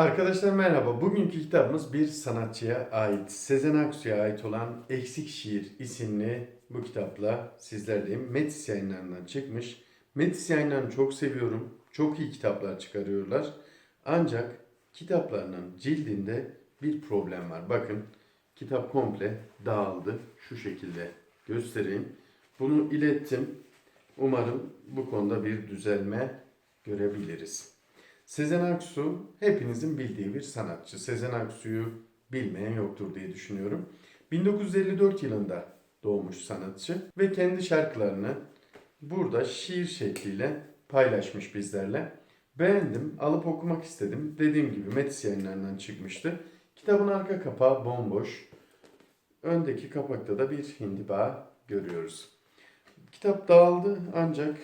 Arkadaşlar merhaba. Bugünkü kitabımız bir sanatçıya ait, Sezen Aksu'ya ait olan Eksik Şiir isimli bu kitapla sizlerdeyim. Metis yayınlarından çıkmış. Metis yayınlarını çok seviyorum. Çok iyi kitaplar çıkarıyorlar. Ancak kitaplarının cildinde bir problem var. Bakın kitap komple dağıldı. Şu şekilde göstereyim. Bunu ilettim. Umarım bu konuda bir düzelme görebiliriz. Sezen Aksu hepinizin bildiği bir sanatçı. Sezen Aksu'yu bilmeyen yoktur diye düşünüyorum. 1954 yılında doğmuş sanatçı ve kendi şarkılarını burada şiir şekliyle paylaşmış bizlerle. Beğendim, alıp okumak istedim. Dediğim gibi Metis yayınlarından çıkmıştı. Kitabın arka kapağı bomboş. Öndeki kapakta da bir hindiba görüyoruz. Kitap dağıldı ancak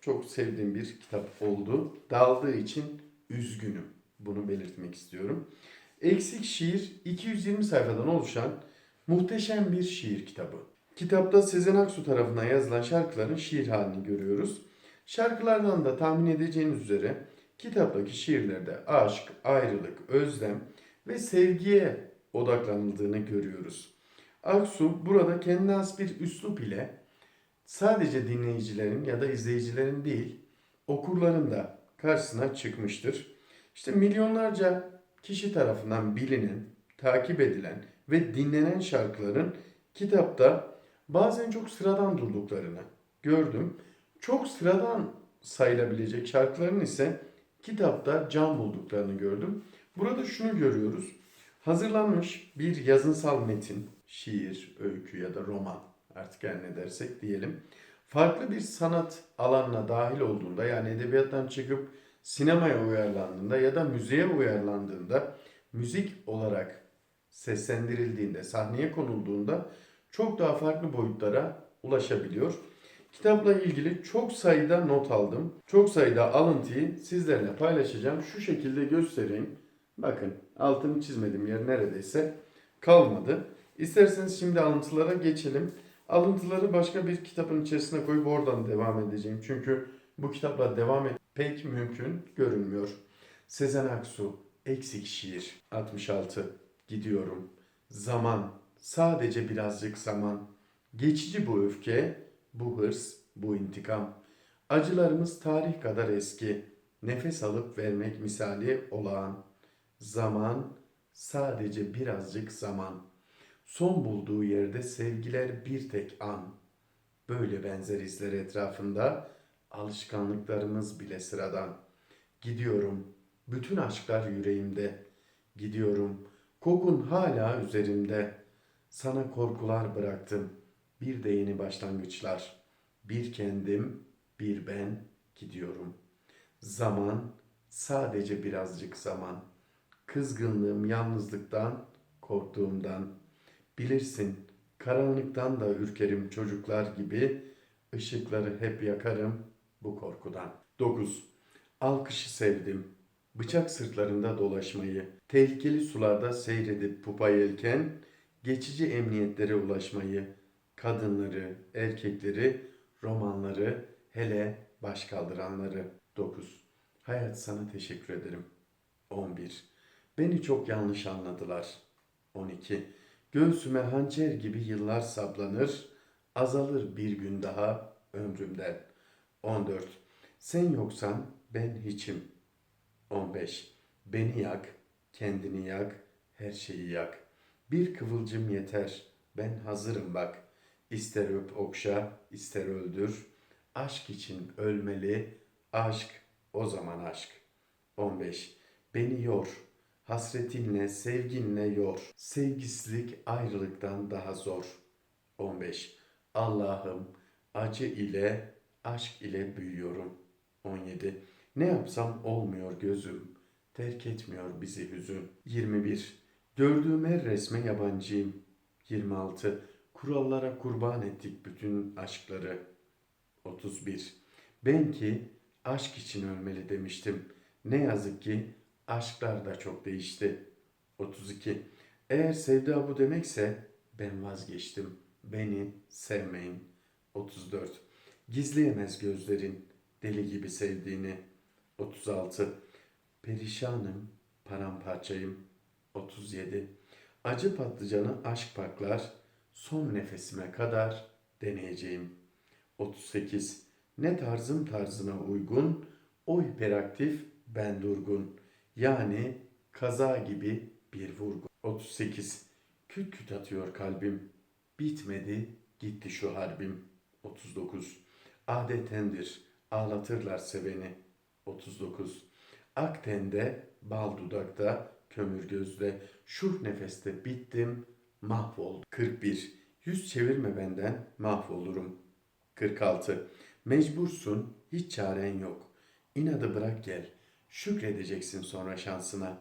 çok sevdiğim bir kitap oldu. Dağıldığı için üzgünüm. Bunu belirtmek istiyorum. Eksik Şiir 220 sayfadan oluşan muhteşem bir şiir kitabı. Kitapta Sezen Aksu tarafından yazılan şarkıların şiir halini görüyoruz. Şarkılardan da tahmin edeceğiniz üzere kitaptaki şiirlerde aşk, ayrılık, özlem ve sevgiye odaklanıldığını görüyoruz. Aksu burada kendine has bir üslup ile sadece dinleyicilerin ya da izleyicilerin değil, okurların da karşısına çıkmıştır. İşte milyonlarca kişi tarafından bilinen, takip edilen ve dinlenen şarkıların kitapta bazen çok sıradan durduklarını gördüm. Çok sıradan sayılabilecek şarkıların ise kitapta can bulduklarını gördüm. Burada şunu görüyoruz. Hazırlanmış bir yazınsal metin, şiir, öykü ya da roman artık her ne dersek diyelim. Farklı bir sanat alanına dahil olduğunda yani edebiyattan çıkıp sinemaya uyarlandığında ya da müziğe uyarlandığında müzik olarak seslendirildiğinde, sahneye konulduğunda çok daha farklı boyutlara ulaşabiliyor. Kitapla ilgili çok sayıda not aldım. Çok sayıda alıntıyı sizlerle paylaşacağım. Şu şekilde göstereyim. Bakın altını çizmediğim yer neredeyse kalmadı. İsterseniz şimdi alıntılara geçelim. Alıntıları başka bir kitabın içerisine koyup oradan devam edeceğim. Çünkü bu kitapla devam et pek mümkün görünmüyor. Sezen Aksu, Eksik Şiir, 66. Gidiyorum. Zaman, sadece birazcık zaman. Geçici bu öfke, bu hırs, bu intikam. Acılarımız tarih kadar eski. Nefes alıp vermek misali olağan. Zaman, sadece birazcık zaman. Son bulduğu yerde sevgiler bir tek an. Böyle benzer izler etrafında alışkanlıklarımız bile sıradan. Gidiyorum, bütün aşklar yüreğimde. Gidiyorum, kokun hala üzerimde. Sana korkular bıraktım, bir de yeni başlangıçlar. Bir kendim, bir ben gidiyorum. Zaman, sadece birazcık zaman. Kızgınlığım yalnızlıktan, korktuğumdan. Bilirsin, karanlıktan da ürkerim çocuklar gibi. Işıkları hep yakarım bu korkudan. 9. Alkışı sevdim. Bıçak sırtlarında dolaşmayı, tehlikeli sularda seyredip pupa yelken, geçici emniyetlere ulaşmayı, kadınları, erkekleri, romanları, hele baş kaldıranları. 9. Hayat sana teşekkür ederim. 11. Beni çok yanlış anladılar. 12. Göğsüme hançer gibi yıllar saplanır, azalır bir gün daha ömrümden. 14. Sen yoksan ben hiçim. 15. Beni yak, kendini yak, her şeyi yak. Bir kıvılcım yeter, ben hazırım bak. İster öp okşa, ister öldür. Aşk için ölmeli, aşk o zaman aşk. 15. Beni yor, hasretinle, sevginle yor. Sevgisizlik ayrılıktan daha zor. 15. Allah'ım acı ile, aşk ile büyüyorum. 17. Ne yapsam olmuyor gözüm. Terk etmiyor bizi hüzün. 21. Gördüğüm her resme yabancıyım. 26. Kurallara kurban ettik bütün aşkları. 31. Ben ki aşk için ölmeli demiştim. Ne yazık ki aşklar da çok değişti. 32. Eğer sevda bu demekse ben vazgeçtim. Beni sevmeyin. 34. Gizleyemez gözlerin deli gibi sevdiğini. 36. Perişanım, paramparçayım. 37. Acı patlıcanı aşk paklar, son nefesime kadar deneyeceğim. 38. Ne tarzım tarzına uygun, o hiperaktif ben durgun. Yani kaza gibi bir vurgun. 38. Küt küt atıyor kalbim. Bitmedi, gitti şu harbim. 39. Adetendir, ağlatırlar seveni. 39. Ak tende, bal dudakta, kömür gözde, şuh nefeste bittim, mahvoldum. 41. Yüz çevirme benden, mahvolurum. 46. Mecbursun, hiç çaren yok. İnadı bırak gel, şükredeceksin sonra şansına.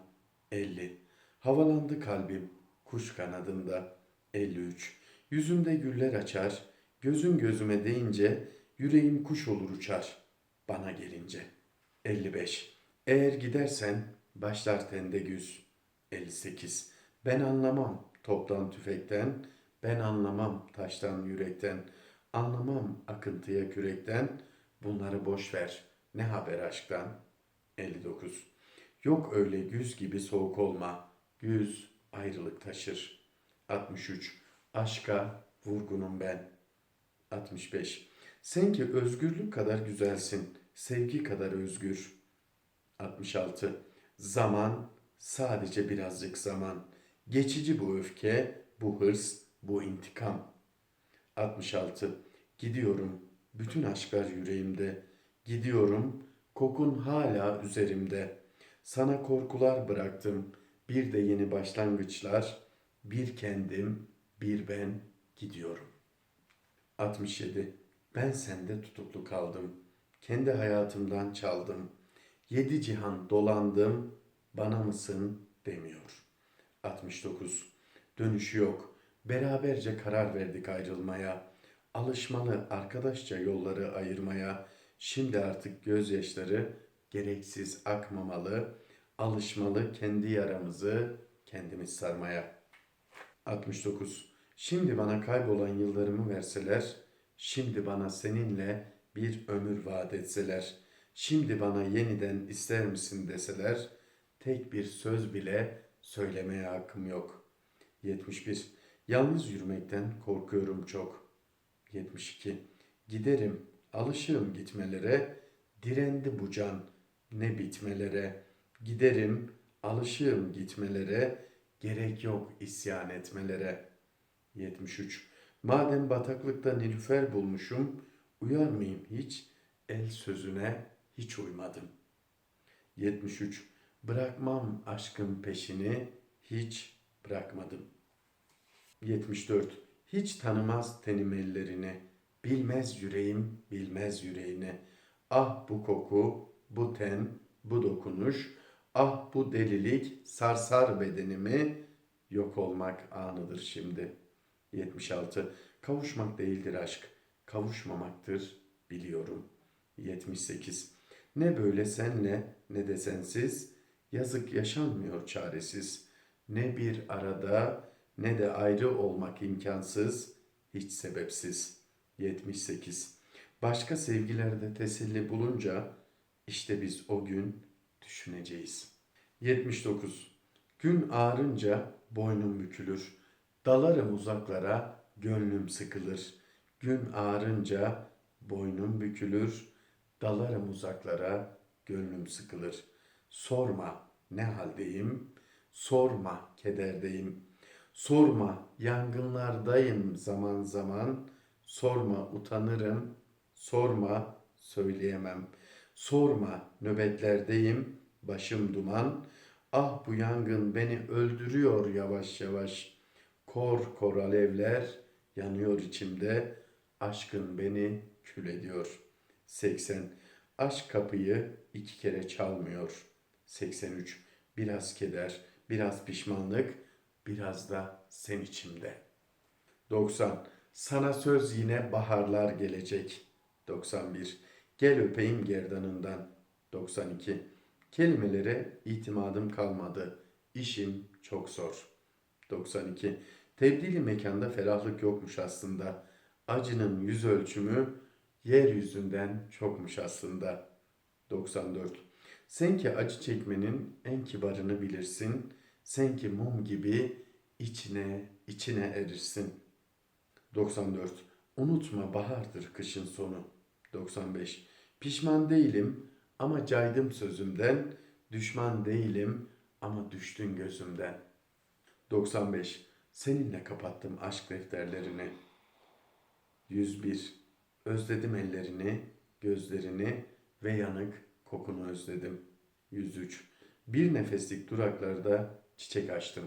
50. Havalandı kalbim, kuş kanadında. 53. Yüzümde güller açar, gözün gözüme değince yüreğim kuş olur uçar bana gelince. 55. Eğer gidersen başlar tende güz. 58. Ben anlamam toptan tüfekten, ben anlamam taştan yürekten, anlamam akıntıya kürekten, bunları boş ver, ne haber aşktan? 59. Yok öyle güz gibi soğuk olma, güz ayrılık taşır. 63. Aşka vurgunum ben. 65. Sen ki özgürlük kadar güzelsin, sevgi kadar özgür. 66. Zaman sadece birazcık zaman. Geçici bu öfke, bu hırs, bu intikam. 66. Gidiyorum, bütün aşklar yüreğimde. Gidiyorum, kokun hala üzerimde. Sana korkular bıraktım, bir de yeni başlangıçlar. Bir kendim, bir ben gidiyorum. 67. Ben sende tutuklu kaldım. Kendi hayatımdan çaldım. Yedi cihan dolandım. Bana mısın demiyor. 69. Dönüşü yok. Beraberce karar verdik ayrılmaya. Alışmalı arkadaşça yolları ayırmaya. Şimdi artık gözyaşları gereksiz akmamalı. Alışmalı kendi yaramızı kendimiz sarmaya. 69. Şimdi bana kaybolan yıllarımı verseler, şimdi bana seninle bir ömür vaat etseler, şimdi bana yeniden ister misin deseler, tek bir söz bile söylemeye hakkım yok. 71. Yalnız yürümekten korkuyorum çok. 72. Giderim, alışığım gitmelere, direndi bu can ne bitmelere. Giderim, alışığım gitmelere, gerek yok isyan etmelere. 73. Madem bataklıkta nilüfer bulmuşum, uyar mıyım hiç? El sözüne hiç uymadım. 73. Bırakmam aşkın peşini, hiç bırakmadım. 74. Hiç tanımaz tenim ellerini, bilmez yüreğim bilmez yüreğini. Ah bu koku, bu ten, bu dokunuş, ah bu delilik sarsar bedenimi, yok olmak anıdır şimdi. 76. Kavuşmak değildir aşk, kavuşmamaktır biliyorum. 78. Ne böyle senle ne de sensiz, yazık yaşanmıyor çaresiz. Ne bir arada ne de ayrı olmak imkansız, hiç sebepsiz. 78. Başka sevgilerde teselli bulunca işte biz o gün düşüneceğiz. 79. Gün ağrınca boynum bükülür. Dalarım uzaklara, gönlüm sıkılır. Gün ağrınca boynum bükülür. Dalarım uzaklara, gönlüm sıkılır. Sorma ne haldeyim, sorma kederdeyim. Sorma yangınlardayım zaman zaman. Sorma utanırım, sorma söyleyemem. Sorma nöbetlerdeyim, başım duman. Ah bu yangın beni öldürüyor yavaş yavaş. Kor kor alevler yanıyor içimde. Aşkın beni kül ediyor. 80. Aşk kapıyı iki kere çalmıyor. 83. Biraz keder, biraz pişmanlık, biraz da sen içimde. 90. Sana söz yine baharlar gelecek. 91. Gel öpeyim gerdanından. 92. Kelimelere itimadım kalmadı. İşim çok zor. 92. Tebdili mekanda ferahlık yokmuş aslında. Acının yüz ölçümü yeryüzünden çokmuş aslında. 94. Sen ki acı çekmenin en kibarını bilirsin. Sen ki mum gibi içine içine erirsin. 94. Unutma bahardır kışın sonu. 95. Pişman değilim ama caydım sözümden. Düşman değilim ama düştün gözümden. 95. Seninle kapattım aşk defterlerini. 101. Özledim ellerini, gözlerini ve yanık kokunu özledim. 103. Bir nefeslik duraklarda çiçek açtım.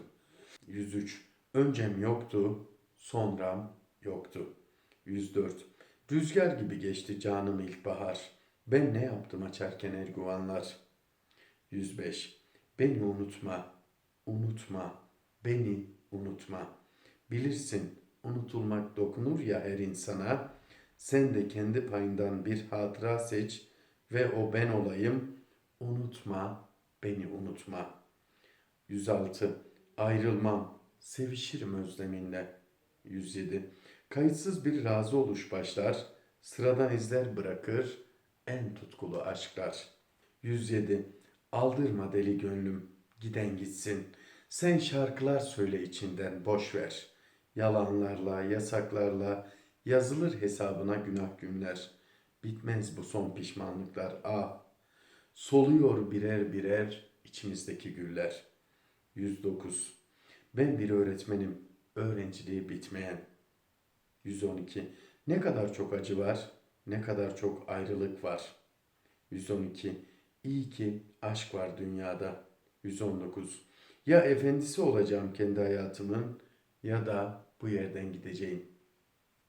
103. Öncem yoktu, sonram yoktu. 104. Rüzgar gibi geçti canım ilkbahar. Ben ne yaptım açarken erguvanlar. 105. Beni unutma, unutma, beni unutma. Bilirsin unutulmak dokunur ya her insana. Sen de kendi payından bir hatıra seç ve o ben olayım. Unutma, beni unutma. 106. Ayrılmam, sevişirim özleminle. 107. Kayıtsız bir razı oluş başlar, sıradan izler bırakır en tutkulu aşklar. 107. Aldırma deli gönlüm, giden gitsin. Sen şarkılar söyle içinden, boş ver. Yalanlarla, yasaklarla yazılır hesabına günah günler. Bitmez bu son pişmanlıklar, ah. Soluyor birer birer içimizdeki güller. 109. Ben bir öğretmenim, öğrenciliği bitmeyen. 112. Ne kadar çok acı var, ne kadar çok ayrılık var. 112. İyi ki aşk var dünyada. 119. Ya efendisi olacağım kendi hayatımın ya da bu yerden gideceğim.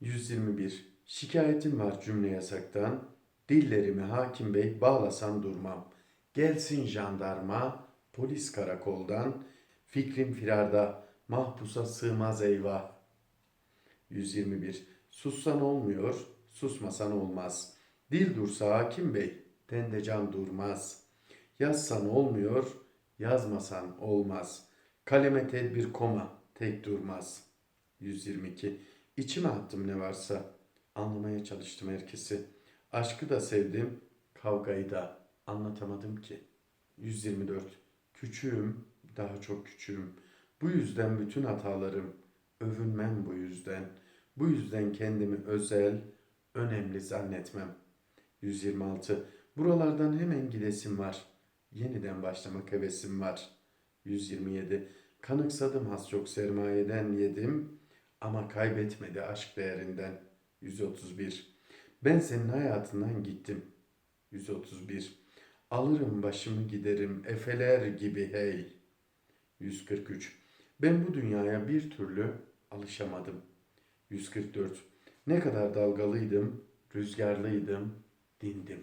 121. Şikayetim var cümle yasaktan. Dillerimi hakim bey bağlasan durmam. Gelsin jandarma, polis karakoldan. Fikrim firarda, mahpusa sığmaz eyvah. 121. Sussan olmuyor, susmasan olmaz. Dil dursa hakim bey, tende can durmaz. Yazsan olmuyor, yazmasan olmaz. Kaleme tedbir koma, tek durmaz. 122. İçime attım ne varsa. Anlamaya çalıştım herkesi. Aşkı da sevdim, kavgayı da anlatamadım ki. 124. Küçüğüm, daha çok küçüğüm. Bu yüzden bütün hatalarım, övünmem bu yüzden. Bu yüzden kendimi özel, önemli zannetmem. 126. Buralardan hemen gidesim var. Yeniden başlamak hevesim var. 127. Kanıksadım az çok sermayeden yedim ama kaybetmedi aşk değerinden. 131. Ben senin hayatından gittim. 131. Alırım başımı giderim efeler gibi hey. 143. Ben bu dünyaya bir türlü alışamadım. 144. Ne kadar dalgalıydım, rüzgarlıydım, dindim.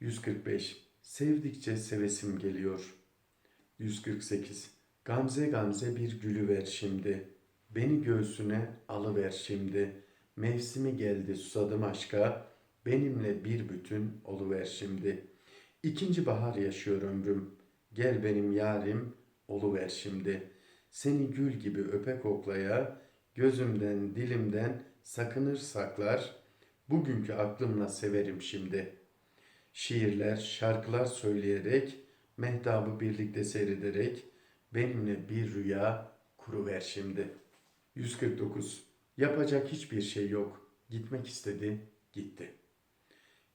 145. Sevdikçe sevesim geliyor. 148. Gamze gamze bir gülü ver şimdi. Beni göğsüne alıver şimdi. Mevsimi geldi susadım aşka. Benimle bir bütün oluver şimdi. İkinci bahar yaşıyor ömrüm. Gel benim yarim oluver şimdi. Seni gül gibi öpe koklaya, gözümden dilimden sakınır saklar. Bugünkü aklımla severim şimdi. Şiirler, şarkılar söyleyerek, mehtabı birlikte seyrederek, benimle bir rüya kuruver şimdi. 149. Yapacak hiçbir şey yok. Gitmek istedi, gitti.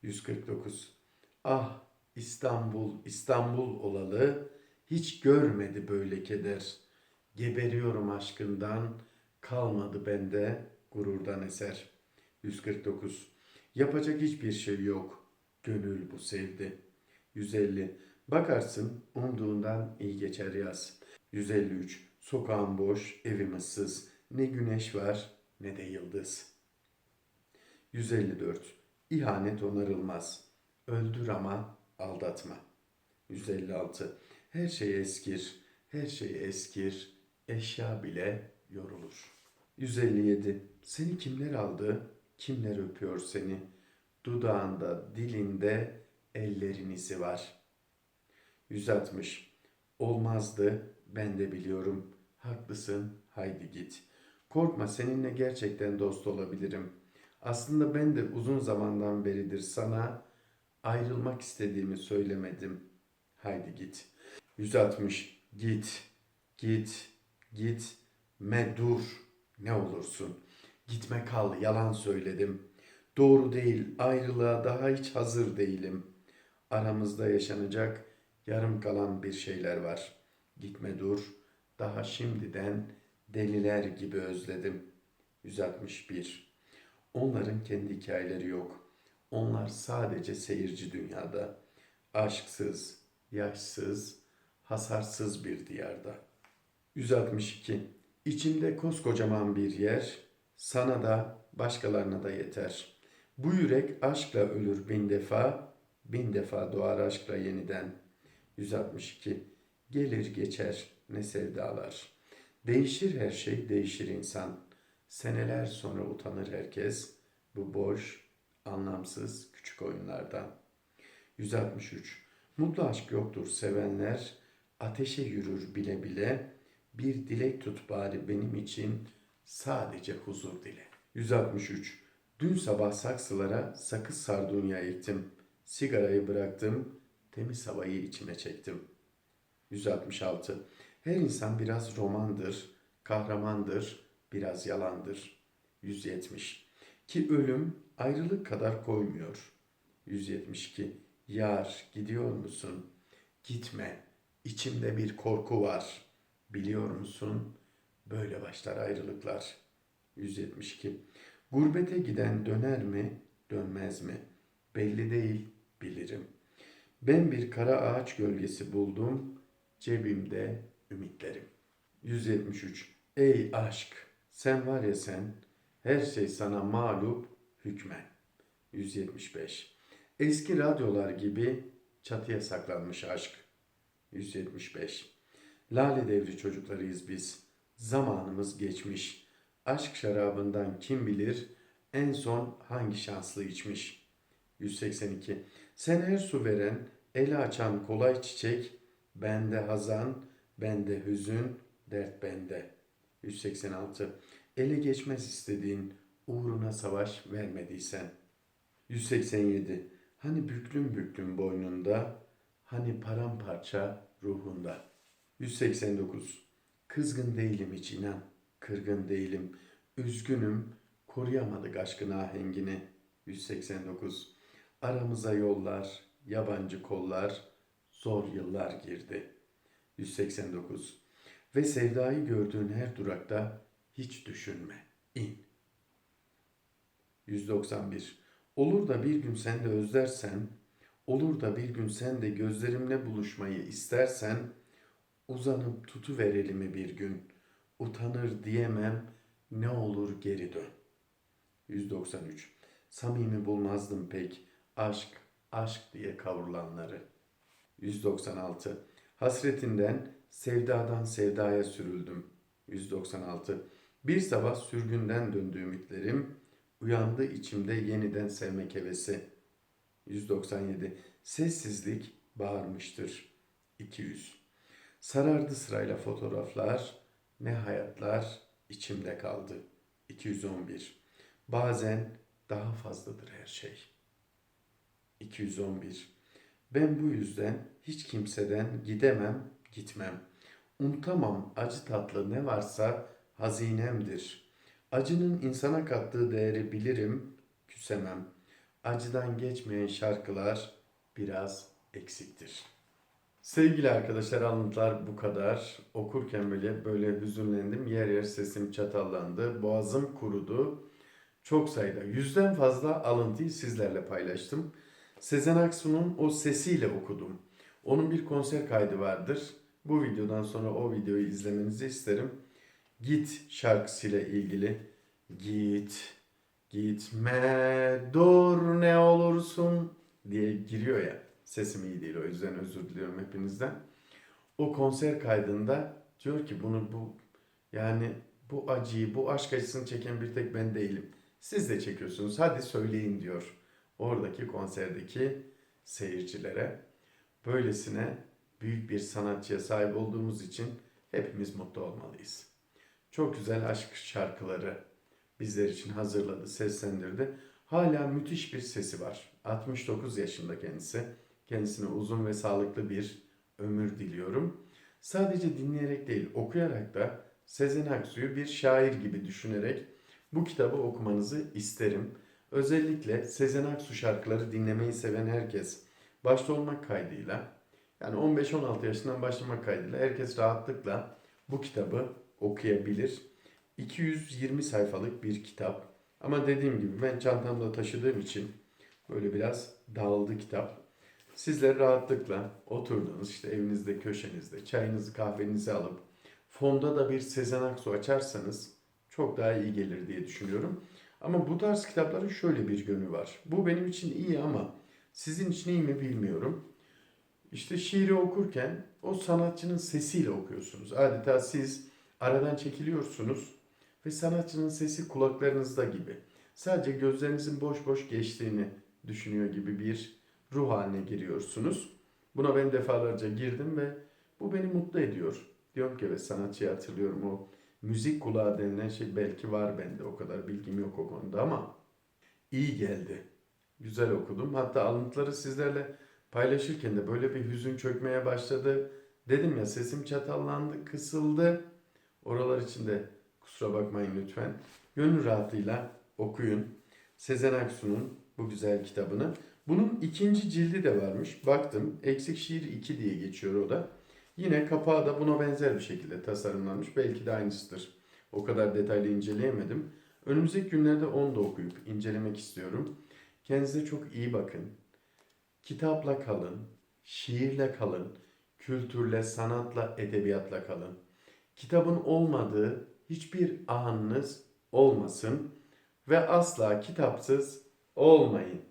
149. Ah İstanbul, İstanbul olalı, hiç görmedi böyle keder. Geberiyorum aşkından, kalmadı bende gururdan eser. 149. Yapacak hiçbir şey yok. Gönül bu sevdi. 150. Bakarsın umduğundan iyi geçer yaz. 153. Sokağım boş, evim ıssız. Ne güneş var ne de yıldız. 154. İhanet onarılmaz. Öldür ama aldatma. 156. Her şey eskir, her şey eskir, eşya bile yorulur. 157. Seni kimler aldı, kimler öpüyor seni? Dudağında, dilinde ellerin izi var. 160. Olmazdı, ben de biliyorum. Haklısın, haydi git. Korkma, seninle gerçekten dost olabilirim. Aslında ben de uzun zamandan beridir sana ayrılmak istediğimi söylemedim. haydi git. 160 git, git, git, me dur ne olursun. Gitme kal yalan söyledim. Doğru değil ayrılığa daha hiç hazır değilim. Aramızda yaşanacak yarım kalan bir şeyler var. Gitme dur daha şimdiden deliler gibi özledim. 161 Onların kendi hikayeleri yok. Onlar sadece seyirci dünyada. Aşksız, yaşsız, hasarsız bir diyarda. 162. İçimde koskocaman bir yer, sana da başkalarına da yeter. Bu yürek aşkla ölür bin defa, bin defa doğar aşkla yeniden. 162. Gelir geçer ne sevdalar. Değişir her şey, değişir insan. Seneler sonra utanır herkes bu boş, anlamsız küçük oyunlardan. 163. Mutlu aşk yoktur sevenler, ateşe yürür bile bile, bir dilek tut bari benim için, sadece huzur dile. 163. Dün sabah saksılara sakız sardunya ektim, sigarayı bıraktım, temiz havayı içime çektim. 166. Her insan biraz romandır, kahramandır, biraz yalandır. 170. Ki ölüm ayrılık kadar koymuyor. 172. Yar gidiyor musun? Gitme. İçimde bir korku var. Biliyor musun? Böyle başlar ayrılıklar. 172. Gurbete giden döner mi, dönmez mi? Belli değil, bilirim. Ben bir kara ağaç gölgesi buldum, cebimde ümitlerim. 173. Ey aşk, sen var ya sen, her şey sana mağlup hükmen. 175. Eski radyolar gibi çatıya saklanmış aşk. 175. Lale devri çocuklarıyız biz. Zamanımız geçmiş. Aşk şarabından kim bilir en son hangi şanslı içmiş. 182. Sen her su veren, ele açan kolay çiçek, bende hazan, bende hüzün, dert bende. 186. Ele geçmez istediğin, uğruna savaş vermediysen. 187. Hani büklüm büklüm boynunda, hani paramparça ruhunda. 189. Kızgın değilim hiç inan, kırgın değilim, üzgünüm, koruyamadık aşkın ahengini. 189. Aramıza yollar, yabancı kollar, zor yıllar girdi. 189. Ve sevdayı gördüğün her durakta hiç düşünme, in. 191. Olur da bir gün sen de özlersen, olur da bir gün sen de gözlerimle buluşmayı istersen, uzanıp tutuver elimi bir gün, utanır diyemem, ne olur geri dön. 193. Samimi bulmazdım pek, aşk, aşk diye kavrulanları. 196. Hasretinden, sevdadan sevdaya sürüldüm. 196. Bir sabah sürgünden döndü ümitlerim, uyandı içimde yeniden sevmek hevesi. 197. Sessizlik bağırmıştır. 200. Sarardı sırayla fotoğraflar, ne hayatlar içimde kaldı. 211. Bazen daha fazladır her şey. 211. Ben bu yüzden hiç kimseden gidemem, gitmem. Unutamam acı tatlı ne varsa hazinemdir. Acının insana kattığı değeri bilirim, küsemem. Acıdan geçmeyen şarkılar biraz eksiktir. Sevgili arkadaşlar alıntılar bu kadar. Okurken böyle böyle hüzünlendim. Yer yer sesim çatallandı. Boğazım kurudu. Çok sayıda yüzden fazla alıntıyı sizlerle paylaştım. Sezen Aksu'nun o sesiyle okudum. Onun bir konser kaydı vardır. Bu videodan sonra o videoyu izlemenizi isterim. Git şarkısıyla ilgili. Git, gitme, dur ne olursun diye giriyor ya. Sesim iyi değil o yüzden özür diliyorum hepinizden. O konser kaydında diyor ki bunu bu yani bu acıyı, bu aşk acısını çeken bir tek ben değilim. Siz de çekiyorsunuz. Hadi söyleyin diyor. Oradaki konserdeki seyircilere. Böylesine büyük bir sanatçıya sahip olduğumuz için hepimiz mutlu olmalıyız. Çok güzel aşk şarkıları bizler için hazırladı, seslendirdi. Hala müthiş bir sesi var. 69 yaşında kendisi. Kendisine uzun ve sağlıklı bir ömür diliyorum. Sadece dinleyerek değil, okuyarak da Sezen Aksu'yu bir şair gibi düşünerek bu kitabı okumanızı isterim. Özellikle Sezen Aksu şarkıları dinlemeyi seven herkes başta olmak kaydıyla yani 15-16 yaşından başlamak kaydıyla herkes rahatlıkla bu kitabı okuyabilir. 220 sayfalık bir kitap. Ama dediğim gibi ben çantamda taşıdığım için böyle biraz dağıldı kitap. Sizler rahatlıkla oturduğunuz işte evinizde köşenizde çayınızı kahvenizi alıp fonda da bir Sezen Aksu açarsanız çok daha iyi gelir diye düşünüyorum. Ama bu tarz kitapların şöyle bir yönü var. Bu benim için iyi ama sizin için iyi mi bilmiyorum. İşte şiiri okurken o sanatçının sesiyle okuyorsunuz. Adeta siz aradan çekiliyorsunuz ve sanatçının sesi kulaklarınızda gibi. Sadece gözlerinizin boş boş geçtiğini düşünüyor gibi bir ruh haline giriyorsunuz. Buna ben defalarca girdim ve bu beni mutlu ediyor. Diyorum ki evet sanatçıyı hatırlıyorum o müzik kulağı denilen şey belki var bende o kadar bilgim yok o konuda ama iyi geldi. Güzel okudum. Hatta alıntıları sizlerle paylaşırken de böyle bir hüzün çökmeye başladı. Dedim ya sesim çatallandı, kısıldı. Oralar için de kusura bakmayın lütfen. Gönül rahatlığıyla okuyun. Sezen Aksu'nun bu güzel kitabını. Bunun ikinci cildi de varmış. Baktım. Eksik Şiir 2 diye geçiyor o da. Yine kapağı da buna benzer bir şekilde tasarımlanmış. Belki de aynısıdır. O kadar detaylı inceleyemedim. Önümüzdeki günlerde onu da okuyup incelemek istiyorum. Kendinize çok iyi bakın. Kitapla kalın, şiirle kalın, kültürle, sanatla, edebiyatla kalın. Kitabın olmadığı hiçbir anınız olmasın ve asla kitapsız olmayın.